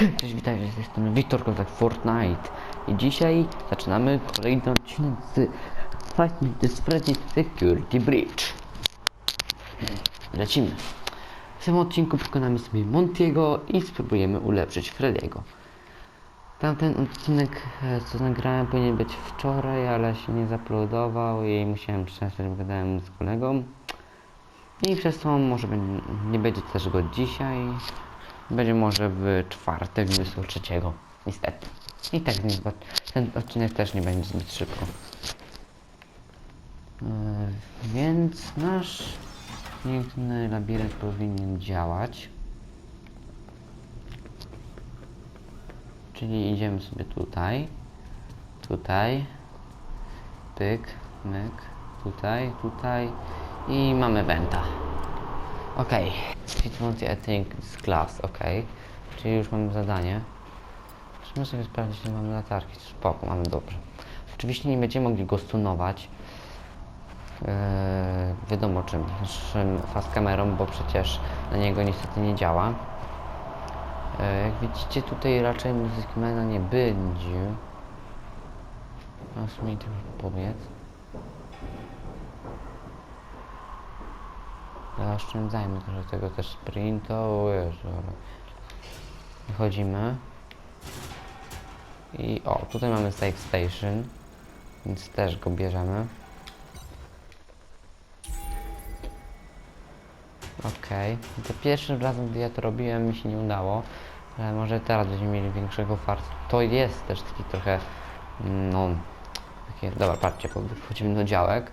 Cześć, witajcie, strony Wiktor Kozak Fortnite i dzisiaj zaczynamy kolejny odcinek z Fight This Freddy Security Bridge. Lecimy. W tym odcinku pokonamy sobie Montiego i spróbujemy ulepszyć Freddy'ego. Tamten odcinek, e, co nagrałem, powinien być wczoraj, ale się nie zaplodował i musiałem przestać, gadałem z kolegą. I przez to może nie będzie też go dzisiaj. Będzie może w czwartek 23. Niestety. I tak zba- ten odcinek też nie będzie zbyt szybko. Yy, więc nasz piękny labirynt powinien działać. Czyli idziemy sobie tutaj, tutaj, pyk, myk, tutaj, tutaj i mamy wenta. Okej. Fit Monty I think is class, okej. Czyli już mamy zadanie. Musimy sobie sprawdzić, czy mamy latarki. Spoko, mamy dobrze. Oczywiście nie będziemy mogli go stunować. Eee, wiadomo czym, czym fast kamerą, bo przecież na niego niestety nie działa. Eee, jak widzicie tutaj raczej Musicmana nie będzie. Aż mi to powiedz. Zaoszczędzajmy trochę tego też sprintu. Wychodzimy. I o, tutaj mamy safe station, więc też go bierzemy. Okej, to pierwszym razem, gdy ja to robiłem, mi się nie udało, ale może teraz będziemy mieli większego fartu. To jest też taki trochę, no, takie, dobra, patrzcie, wchodzimy do działek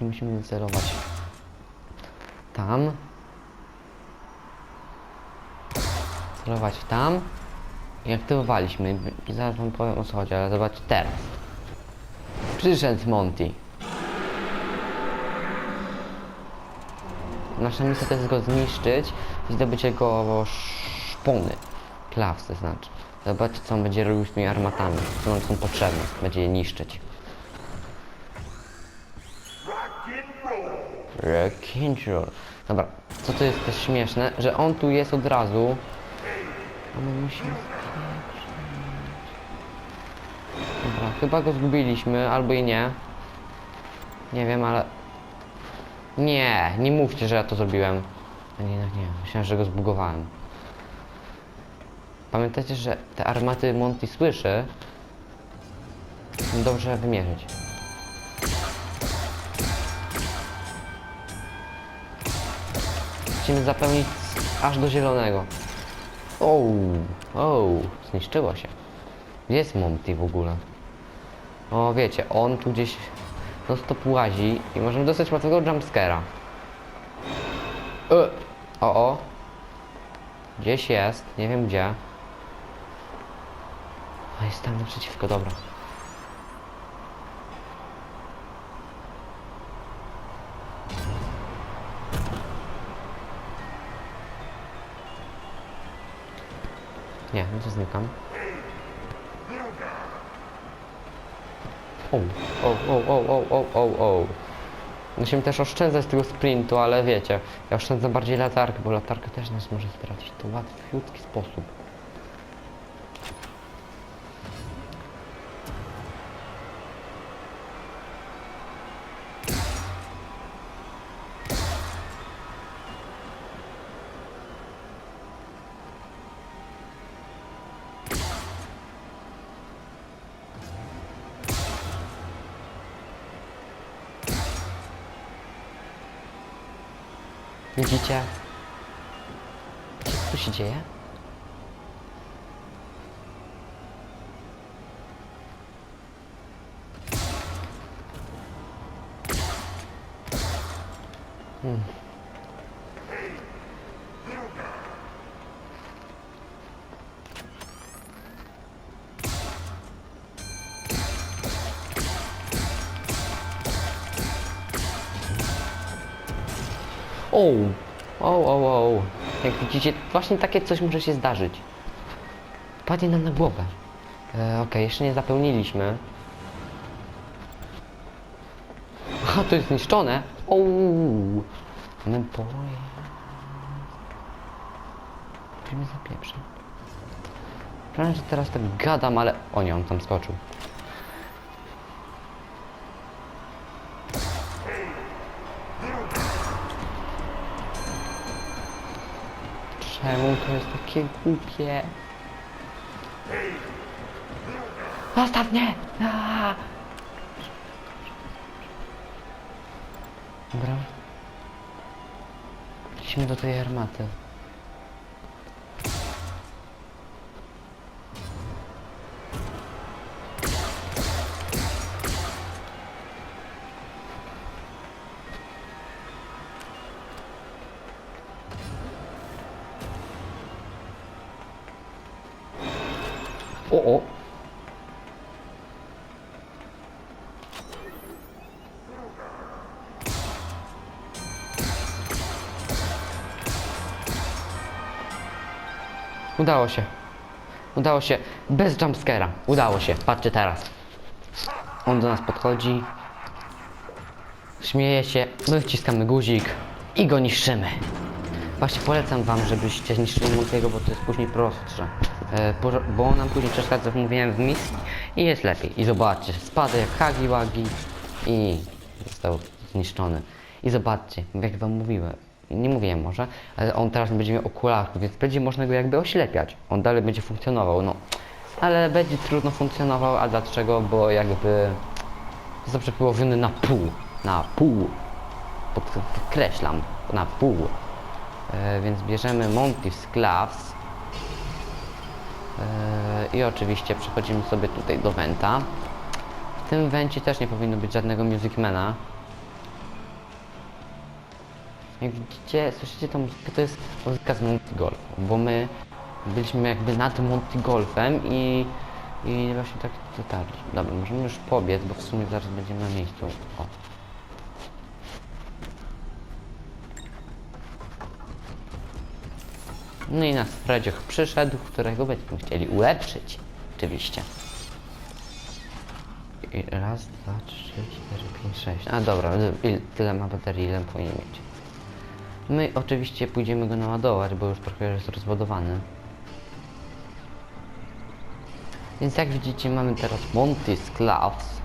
i musimy wycelować tam. Celować tam. I aktywowaliśmy. I zaraz wam powiem o co chodzi, ale zobaczcie teraz. Przyszedł Monty. Nasza misja to jest go zniszczyć i zdobyć jego szpony. Klaws to znaczy. Zobaczcie co on będzie robił z tymi armatami. Co nam są potrzebne. Będzie je niszczyć. Rock'n'roll. Dobra, co tu jest też śmieszne, że on tu jest od razu. A my musimy... Dobra, chyba go zgubiliśmy, albo i nie. Nie wiem, ale... Nie, nie mówcie, że ja to zrobiłem. A nie, jednak nie, myślałem, że go zbugowałem. Pamiętajcie, że te armaty Monty słyszy. Dobrze wymierzyć. Musimy zapełnić aż do zielonego. O, o, zniszczyło się. Gdzie jest Monty w ogóle? O, wiecie, on tu gdzieś no stop łazi i możemy dostać łatwego jumpscare'a. E, o, o. Gdzieś jest, nie wiem gdzie. A jest tam naprzeciwko, dobra. Nie, no to znikam. O, o, o, o, o, o, o, o. Musimy też oszczędzać tego sprintu, ale wiecie, ja oszczędzam bardziej latarkę, bo latarka też nas może stracić. To łatwiutki sposób. Widzicie? Co tu się dzieje? Hmm. O, o, o, o. Jak widzicie, właśnie takie coś może się zdarzyć. Padnie nam na głowę. E, Okej, jeszcze nie zapełniliśmy. Aha, to jest zniszczone. Ouu. No boję. Musimy zapieprzeć. Przepraszam, że teraz tak gadam, ale... O nie, on tam skoczył. Czemu to jest takie głupie? Zostaw mnie! Dobra. Idźmy do tej armaty. Udało się. Udało się. Bez jumpscare'a. Udało się. Patrzcie teraz. On do nas podchodzi. Śmieje się. My wciskamy guzik. I go niszczymy. Właśnie polecam wam, żebyście zniszczyli Montiego, bo to jest później prostsze. E, bo on nam później przeszkadza, mówiłem, w misji i jest lepiej. I zobaczcie, spada jak hagi wagi i został zniszczony. I zobaczcie, jak wam mówiłem, nie mówiłem może, ale on teraz będzie miał okularów, więc będzie można go jakby oślepiać. On dalej będzie funkcjonował, no. Ale będzie trudno funkcjonował, a dlaczego? Bo jakby został przepołowiony na pół. Na pół. Pod, podkreślam, na pół. E, więc bierzemy Monty's Gloves. E, I oczywiście przechodzimy sobie tutaj do Venta. W tym Vencie też nie powinno być żadnego Musicmana. Jak widzicie, słyszycie tą muzykę, to jest muzyka z Monty Golf, bo my byliśmy jakby nad Monty Golfem i, i właśnie tak dotarliśmy. Dobra, możemy już pobiec, bo w sumie zaraz będziemy na miejscu. O. No i nasz Fredzioch przyszedł, którego będziemy chcieli ulepszyć. Oczywiście. I raz, dwa, trzy, cztery, pięć, sześć. A dobra, il- tyle ma baterii, ile powinien mieć. My oczywiście pójdziemy go naładować, bo już trochę jest rozładowany. Więc jak widzicie mamy teraz Monty's Gloves.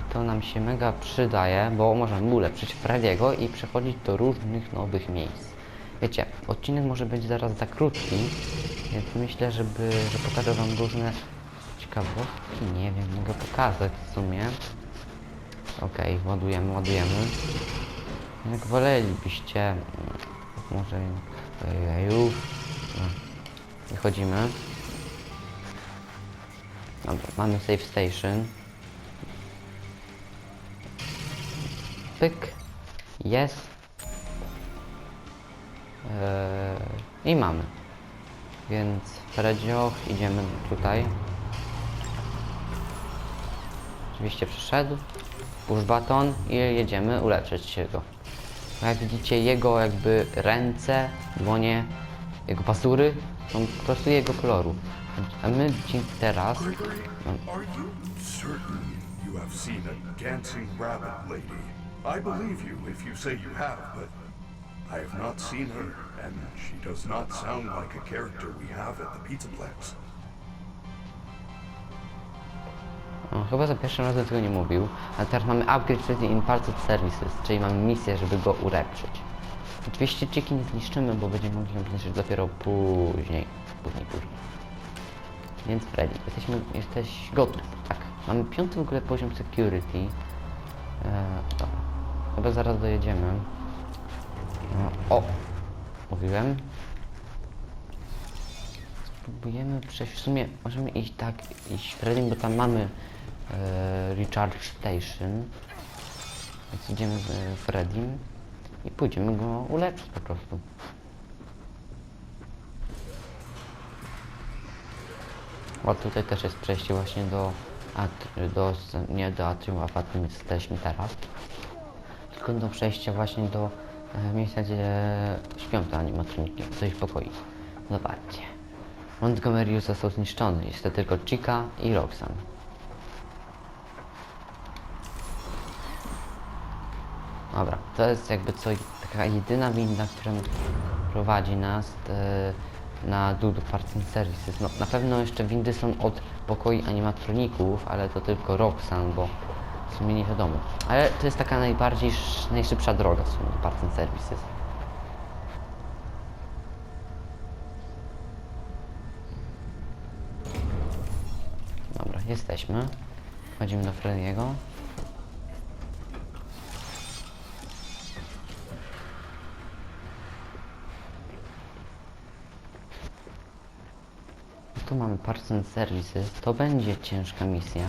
I to nam się mega przydaje, bo możemy ulepszyć Frediego i przechodzić do różnych nowych miejsc. Wiecie, odcinek może być zaraz za krótki, więc myślę, żeby, że pokażę wam różne ciekawostki. Nie wiem, mogę pokazać w sumie. Okej, ładujemy, ładujemy. Jak wolelibyście, może już wychodzimy. Dobra, mamy save station. Pyk. Jest. Eee, I mamy. Więc Fredzioch, idziemy tutaj. Oczywiście przyszedł. Push baton i jedziemy uleczyć się go. Jak widzicie, jego jakby ręce, dłonie, jego pazury są po prostu jego koloru. A my dzięki teraz... I believe you if you say you have, but I have not seen her, and she does not sound like a character we have at the. No, chyba za pierwszym razem tego nie mówił, ale teraz mamy upgrade parts of services, czyli mamy misję, żeby go ulepszyć. Oczywiście czyki nie zniszczymy, bo będziemy mogli ją zniszczyć dopiero później. Później, później. Więc Freddy, jesteśmy, jesteś gotów, tak. Mamy piąty w ogóle poziom security. Eee. Chyba zaraz dojedziemy. No, o! Mówiłem. Spróbujemy przejść. W sumie możemy iść tak, iść Freddym, bo tam mamy Recharge Station. Więc idziemy z e, Freddym i pójdziemy go ulepszyć po prostu. O, tutaj też jest przejście właśnie do, do nie do atrium, a w atrium jesteśmy teraz. Tylko do przejścia właśnie do e, miejsca, gdzie śpią te animatroniki, ich pokoi. Zobaczcie. Montgomery został zniszczony. Jest to tylko Chica i Roxanne. Dobra, to jest jakby co taka jedyna winda, która prowadzi nas e, na Dudu Parts and Services. No, na pewno jeszcze windy są od pokoi animatroników, ale to tylko Roxanne, bo w sumie nie wiadomo. Ale to jest taka najbardziej, sz- najszybsza droga w sumie do Parts and Services. Dobra, jesteśmy. Wchodzimy do Frediego. Tu mamy Parts and Services. To będzie ciężka misja.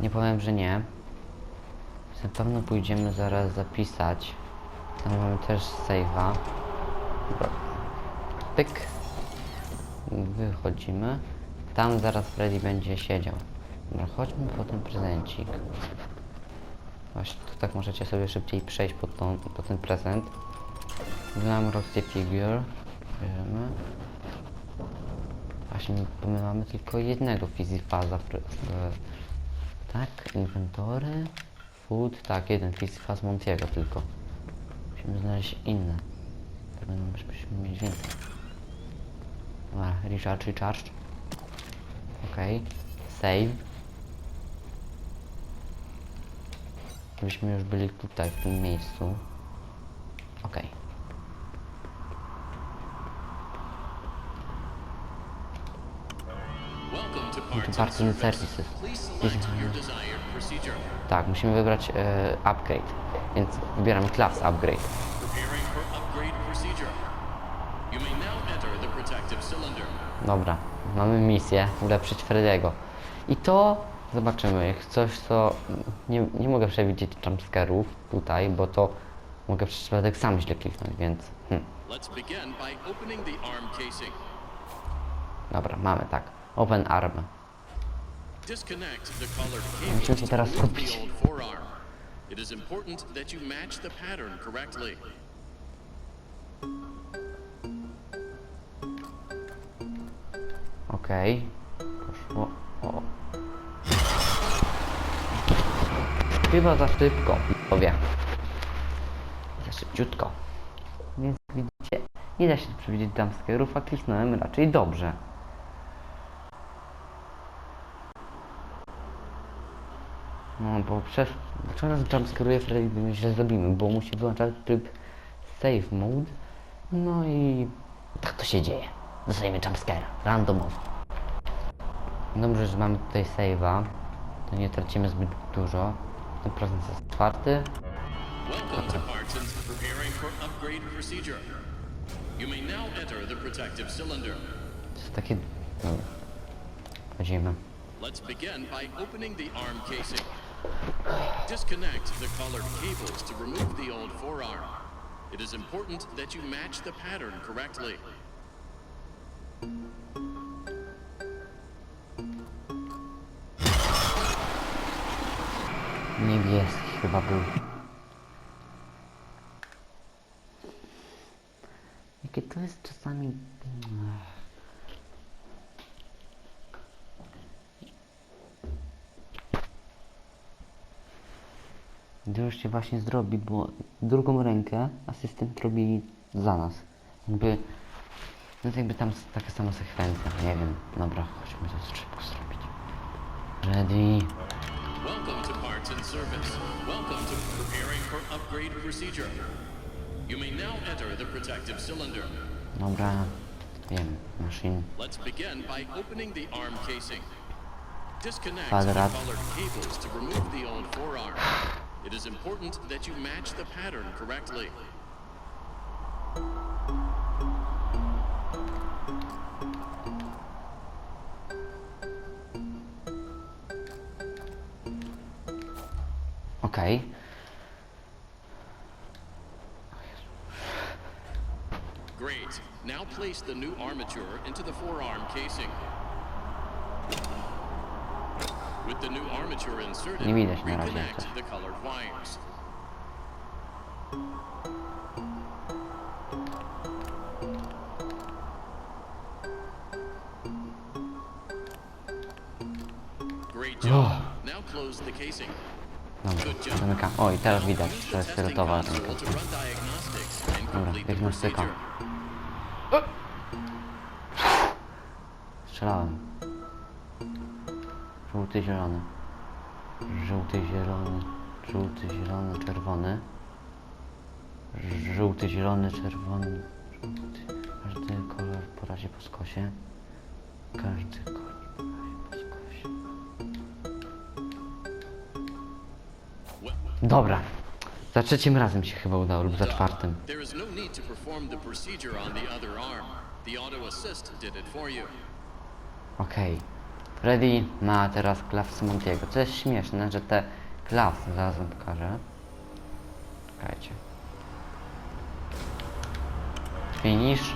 Nie powiem, że nie. Na pewno pójdziemy zaraz zapisać. Tam mamy też save'a. Pyk. Wychodzimy. Tam zaraz Freddy będzie siedział. Dobra, chodźmy po ten prezencik. Właśnie, to tak możecie sobie szybciej przejść po, tą, po ten prezent. Glamrock Figure. Bierzemy. Właśnie, bo my mamy tylko jednego w- Tak, inwentory, food, tak, jeden Fizifaz Montiego tylko. Musimy znaleźć inne. To będą, żebyśmy mieć więcej. Dobra, recharge, recharge. Okej, save. Żebyśmy już byli tutaj, w tym miejscu. Okej. To and Services. Tak, musimy wybrać e, upgrade. Więc wybieramy class upgrade. Dobra, mamy misję ulepszyć Frediego. I to zobaczymy, coś co nie, nie mogę przewidzieć jumpscarów tutaj, bo to mogę przez przypadek sam źle kliknąć, więc hmm, dobra, mamy tak. Open arm. Musimy to teraz forearm. It is important that you match the pattern correctly. Okej. Poszło. O. Chyba za szybko, powie. Za szybciutko. Więc widzicie, nie da się przewidzieć jumpscarów, a kliknąłem raczej dobrze. No bo przez... Dlaczego nas jumpscaruje Freddy, gdy my źle zrobimy? Bo musi wyłączać tryb save mode. No i tak to się dzieje. Dostajemy jumpscare, randomowo. Dobrze, że mamy tutaj save'a. To nie tracimy zbyt dużo. Ten procent jest czwarty. Welcome to Parts and preparing for upgrade procedure. You may now enter the protective cylinder. To jest takie... Dobra. Wchodzimy. Let's begin by opening the arm casing. Disconnect the colored cables to remove the old forearm. It is important that you match the pattern correctly. Niebieski chyba był. Jakie to jest czasami... Już się właśnie zrobi, bo drugą rękę asystent robi za nas. Jakby... No to jakby tam taka sama sekwencja, nie wiem. Dobra, chodźmy to szybko zrobić. Ready. Welcome to Parts and Service. Welcome to preparing for upgrade procedure. You may now enter the protective cylinder. Dobra, wiem, machine. Let's begin by opening the arm casing. Disconnect the colored cables to remove the old forearm. It is important that you match the pattern correctly. Okej. Great. Now place the new armature into the forearm casing. Nie widać na razie jeszcze. casing. Dobra, zamykam. O, i teraz widać, jest to run diagnostics and Dobra, complete the biegnę styka. procedure. Strzelałem. Żółty, zielony. Żółty, zielony. Żółty, zielony, czerwony. Żółty, zielony, czerwony. Żółty. Każdy kolor po razie po skosie. Każdy kolor po razie po skosie. Dobra. Za trzecim razem się chyba udało, lub za czwartym. There is Freddy ma teraz klawsy Montiego. Co jest śmieszne, że te klawsy, zaraz wam pokażę. Czekajcie. Finish.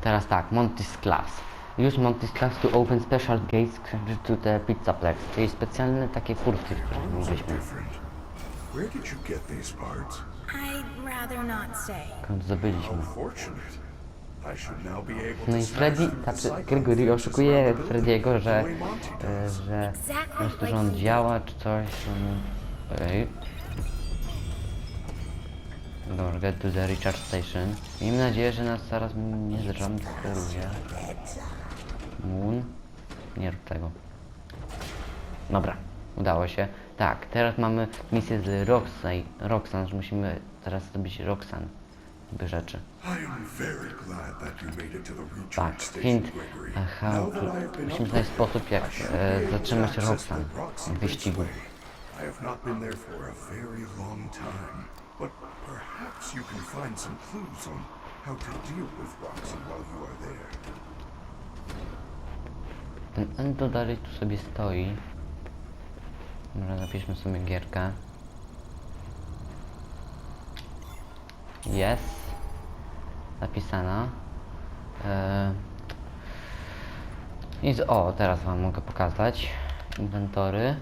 Teraz tak, Monty's Class. Use Monty's Class to open special gates to the Pizzaplex, czyli specjalne takie furtki, które mogliśmy. Different. Where did you get these parts? I'd rather not say. skąd zdobyliśmy. No i Freddy, znaczy Gregory oszukuje Freddy'ego, że, e, że prostu, że on działa czy coś. że- Ojej. Dobra, get to the recharge station. Miejmy nadzieję, że nas zaraz nie zrąbsteruje. Moon. Nie rób tego. Dobra, udało się. Tak, teraz mamy misję z Roxy, Roxanne, że musimy teraz zrobić Roxanne. Jakby rzeczy. Tak, hint, how to, musimy znaleźć sposób jak e, zatrzymać Roxanne w wyścigu. Raceway. I have not been there for a very long time, but perhaps you can find some clues on how to deal with Roxy while you are there. Ten Endo dalej tu sobie stoi. Może napiszmy sobie gierkę. Jest. Zapisana. E... I z, o, teraz wam mogę pokazać. Inwentory.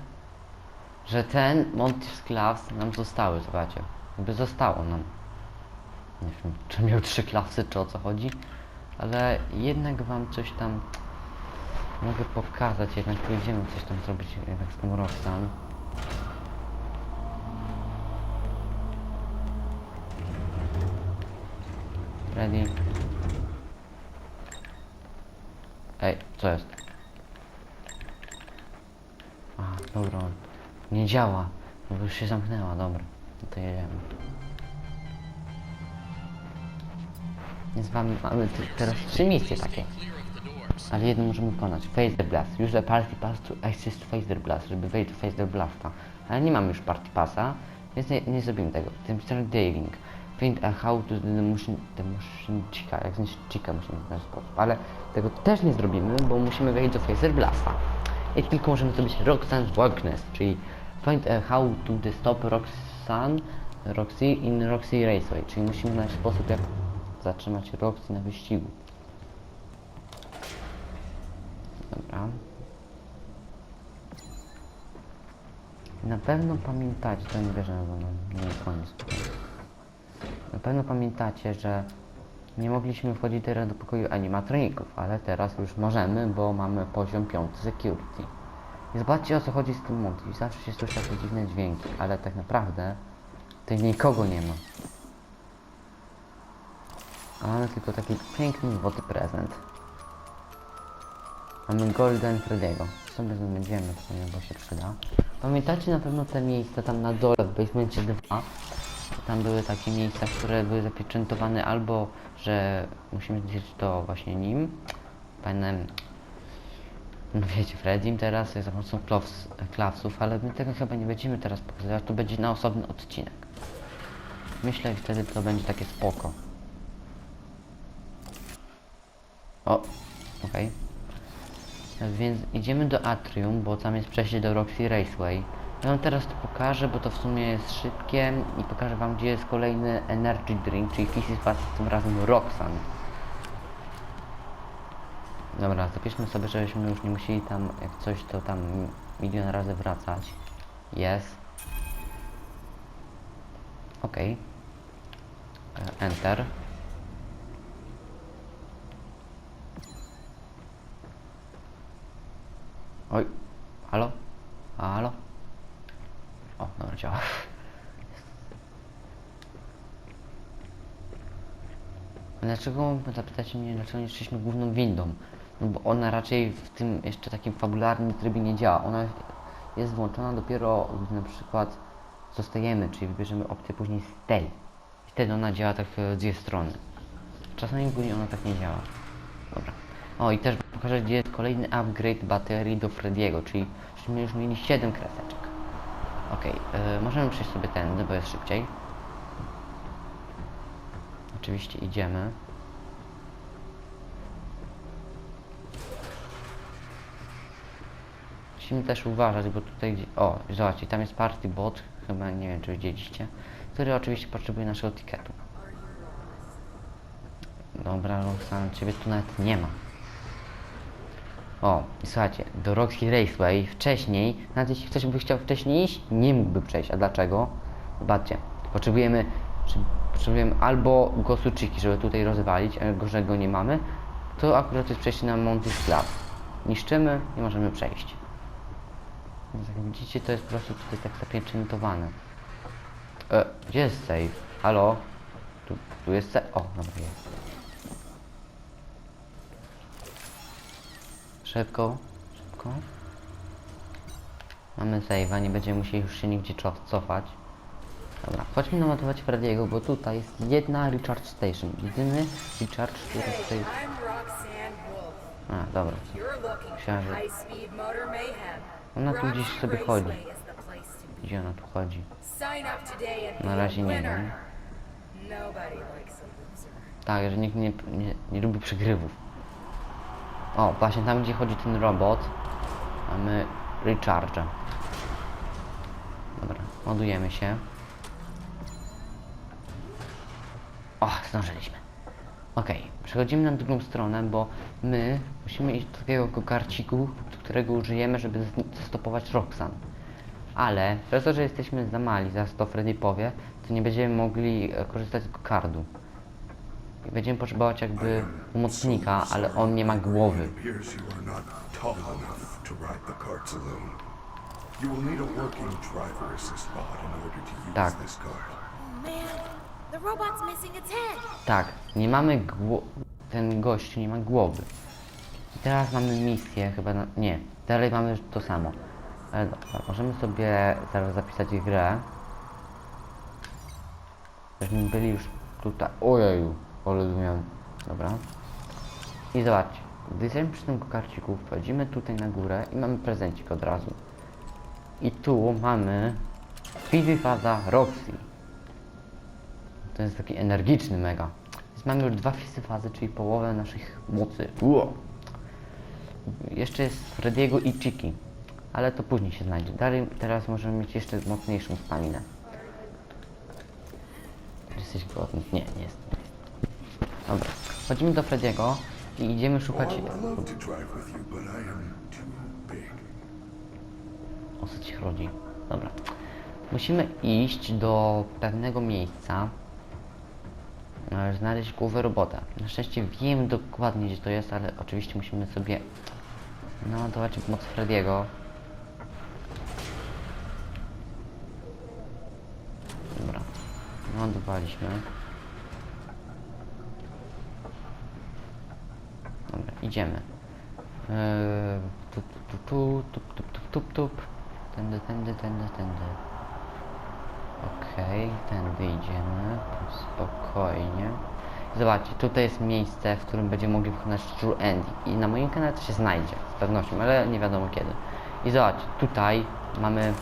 Że ten Monty's Class nam zostały, zobaczcie. Jakby zostało nam. Nie wiem, czy miał trzy klasy, czy o co chodzi. Ale jednak wam coś tam Mogę pokazać, jednak pójdziemy coś tam zrobić jednak z tą Roxanne. Ready? Ej, co jest? A, dobra, nie działa, bo już się zamknęła, dobra, no to jedziemy. Więc mamy tu teraz trzy misje takie. Ale jedno możemy wykonać. Phaser Blast. Use the party pass to access Phaser Blast, żeby wejść do Phaser Blasta. Ale nie mamy już party passa, więc nie, nie zrobimy tego. Temperature Diving. Find a how to the the motion chica. Jak zniszczyć chica musimy w ten sposób. Ale tego też nie zrobimy, bo musimy wejść do Phaser Blasta. I tylko możemy zrobić Roxanne's Darkness, czyli find a how to the stop Roxanne, Roxy in Roxy Raceway. Czyli musimy znaleźć sposób, jak zatrzymać Roxy na wyścigu. Dobra. Na pewno pamiętacie, to nie bierze no, nie koniec. Na pewno pamiętacie, że nie mogliśmy wchodzić teraz do pokoju animatroników, ale teraz już możemy, bo mamy poziom 5 security. I zobaczcie o co chodzi z tym Monty. Zawsze się słyszy takie dziwne dźwięki, ale tak naprawdę tutaj nikogo nie ma. A mamy tylko taki piękny złoty prezent. Mamy Golden Freddy'ego. Sobie znajdziemy to, bo się przyda. Pamiętacie na pewno te miejsca tam na dole w basemencie 2? Tam były takie miejsca, które były zapieczętowane albo, że musimy zjeść to właśnie nim, panem, no wiecie, Freddym teraz, za pomocą klaws, klawsów, ale my tego chyba nie będziemy teraz pokazywać, to będzie na osobny odcinek. Myślę, że wtedy to będzie takie spoko. O, okej. Więc idziemy do Atrium, bo tam jest przejście do Roxy Raceway. Ja wam teraz to pokażę, bo to w sumie jest szybkie i pokażę wam gdzie jest kolejny Energy Drink, czyli Fizzy Fast, tym razem Roxanne. Dobra, zapiszmy sobie, żebyśmy już nie musieli tam, jak coś, to tam milion razy wracać. Jest. Okej. E, Enter. Oj, halo? Halo? O, dobra, działa. Dlaczego, zapytacie mnie, dlaczego nie szliśmy główną windą? no bo ona raczej w tym jeszcze takim fabularnym trybie nie działa. Ona jest włączona dopiero, gdy na przykład zostajemy, czyli wybierzemy opcję później stay. Wtedy ona działa tak e, w dwie strony. Czasami później ona tak nie działa. Dobra. O i też pokażę, gdzie jest kolejny upgrade baterii do Frediego, czyli żeśmy już mieli 7 kreseczek. Okej, e, możemy przejść sobie tędy, bo jest szybciej. Oczywiście idziemy. Musimy też uważać, bo tutaj. O, zobaczcie, tam jest party bot, chyba nie wiem czy widzieliście, który oczywiście potrzebuje naszego tiketu. Dobra, Roxanne, ciebie tu nawet nie ma. O, słuchajcie, do Roxy Raceway wcześniej, nawet jeśli ktoś by chciał wcześniej iść, nie mógłby przejść. A dlaczego? Zobaczcie, potrzebujemy, potrzebujemy albo gosuczyki, żeby tutaj rozwalić, a go, że go nie mamy, to akurat jest przejście na Monty Slab. Niszczymy i możemy przejść. Więc jak widzicie, to jest po prostu tutaj tak zapieczętowane. E, gdzie jest save? Halo? Tu, tu jest save. O, dobra, jest. Szybko, szybko. Mamy save'a, nie będziemy musieli już się nigdzie cofać. Dobra, chodźmy namatować Frediego, bo tutaj jest jedna recharge station. Jedyny recharge, który tutaj... A, dobra. Myślałem, że-. Ona tu gdzieś sobie chodzi. Gdzie ona tu chodzi? Na razie nie wiem. Tak, że nikt nie, nie, nie lubi przegrywów. O, właśnie tam gdzie chodzi ten robot, mamy recharge. Dobra, ładujemy się. O, zdążyliśmy. Okej, przechodzimy na drugą stronę, bo my musimy iść do takiego kokarciku, którego użyjemy, żeby zastopować Roxan. Ale przez to, że jesteśmy za mali, zaraz to Freddy powie, to nie będziemy mogli e, korzystać z kokardu będziemy potrzebować jakby pomocnika, ale on nie ma głowy. Tak. Tak, nie mamy głowy. Ten gość nie ma głowy. I teraz mamy misję, chyba. Na... Nie, dalej mamy to samo. Ale dobra, możemy sobie zaraz zapisać grę. Żeśmy byli już tutaj. Ojeju miałem. Dobra. I zobaczcie, gdy jesteśmy przy tym kokarciku, wchodzimy tutaj na górę i mamy prezencik od razu. I tu mamy Fizy Faza Roxy. To jest taki energiczny mega. Więc mamy już dwa fisy fazy, czyli połowę naszych mocy. Ło! Jeszcze jest Frediego i Chiki. Ale to później się znajdzie. Dalej teraz możemy mieć jeszcze mocniejszą staminę. Jesteś głodny? Nie, nie jest. Dobra. Chodzimy do Frediego i idziemy szukać... O co ci chodzi? Dobra. Musimy iść do pewnego miejsca. e, Znaleźć głowę robota. Na szczęście wiem dokładnie gdzie to jest, ale oczywiście musimy sobie naładować moc Frediego. Dobra. Naładowaliśmy. Dobra, idziemy. Eee, tup, tup, tup, tup, tup, tup, tup, tup. Tędy, tędy, tędy, tędy. Okej, tędy idziemy. Spokojnie. Zobaczcie, tutaj jest miejsce, w którym będziemy mogli wykonać True Ending. I na moim kanale to się znajdzie, z pewnością, ale nie wiadomo kiedy. I zobaczcie, tutaj mamy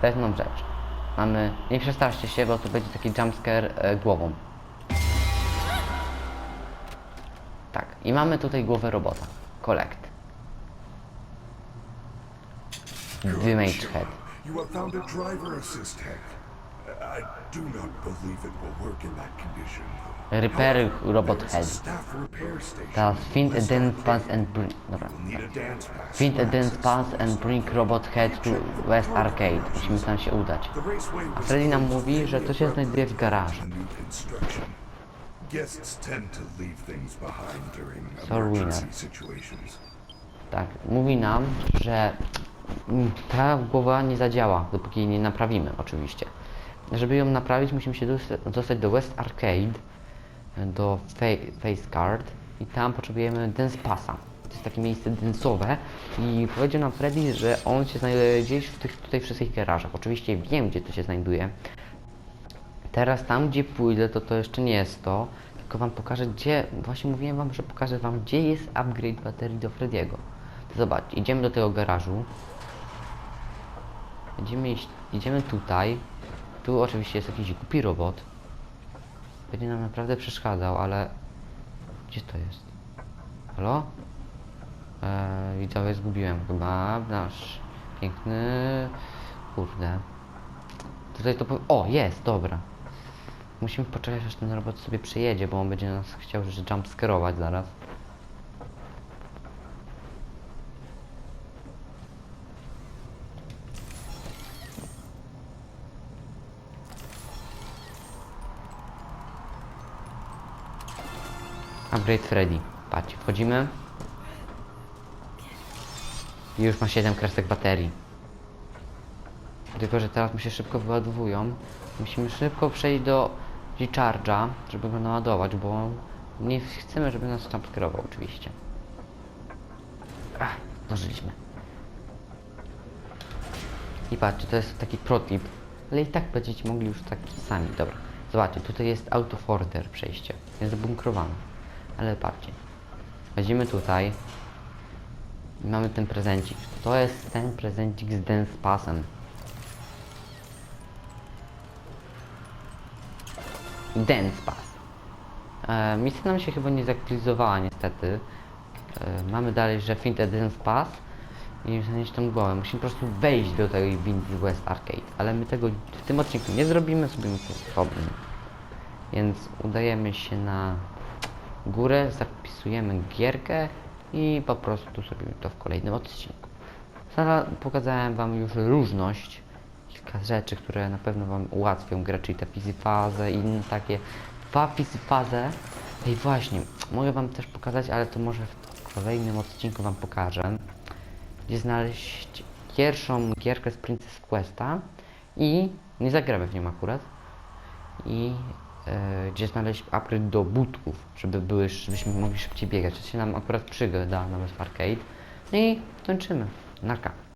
pewną rzecz. Mamy, nie przestraszcie się, bo to będzie taki jumpscare e, głową. I mamy tutaj głowę robota. Collect. Damage head. You have found a driver assist head. I do not believe it will work in that condition. Repair robot head. Teraz find a dance pass and bring... Dobra. Find a dance pass and bring robot head to West Arcade. Musimy tam się udać. A Freddy nam mówi, że to się znajduje w garażu. Guests tend to leave things behind during emergency winner. situations. Tak, mówi nam, że mm, ta głowa nie zadziała, dopóki jej nie naprawimy, oczywiście. Żeby ją naprawić, musimy się dos- dostać do West Arcade, do fa- Face Card i tam potrzebujemy dance passa. To jest takie miejsce densowe i powiedział nam Freddy, że on się znajduje gdzieś w tych tutaj wszystkich garażach. Oczywiście wiem, gdzie to się znajduje. Teraz tam, gdzie pójdę, to to jeszcze nie jest to, tylko wam pokażę, gdzie, właśnie mówiłem wam, że pokażę wam, gdzie jest upgrade baterii do Frediego. To zobaczcie, idziemy do tego garażu. Będziemy iść, idziemy tutaj. Tu oczywiście jest jakiś głupi robot. Będzie nam naprawdę przeszkadzał, ale... Gdzie to jest? Halo? Eee, widzowie, zgubiłem chyba nasz piękny... Kurde. Tutaj to... O, jest, dobra. Musimy poczekać, aż ten robot sobie przyjedzie, bo on będzie nas chciał że jump scarować zaraz. Upgrade Freddy. Patrzcie, wchodzimy. I już ma 7 kresek baterii. Tylko, że teraz mu się szybko wyładowują. Musimy szybko przejść do recharge'a, żeby go naładować, bo nie chcemy, żeby nas tam skierował oczywiście. Ach, zdążyliśmy. I patrzcie, to jest taki protip, ale i tak będziecie mogli już tak sami. Dobra, zobaczcie, tutaj jest auto forder przejście, jest zabunkrowane. Ale patrzcie, wchodzimy tutaj i mamy ten prezencik. To jest ten prezencik z Dance Passem. Dance Pass. E, misja nam się chyba nie zaktywizowała niestety. E, mamy dalej, że Find a Dance Pass i zanieść tą głowę. Musimy po prostu wejść do tej windy West Arcade, ale my tego w tym odcinku nie zrobimy, zrobimy to osobnym. Więc udajemy się na górę, zapisujemy gierkę i po prostu zrobimy to w kolejnym odcinku. Zaraz pokazałem Wam już różność, kilka rzeczy, które na pewno Wam ułatwią grę, czyli te fazę i inne takie. Dwa fazę. Ej właśnie, mogę Wam też pokazać, ale to może w kolejnym odcinku Wam pokażę, gdzie znaleźć pierwszą gierkę z Princess Questa i nie zagramy w nią akurat i e, gdzie znaleźć upgrade do butów, żeby były, żebyśmy mogli szybciej biegać. To się nam akurat przygoda na West Arcade. No i kończymy. Naka.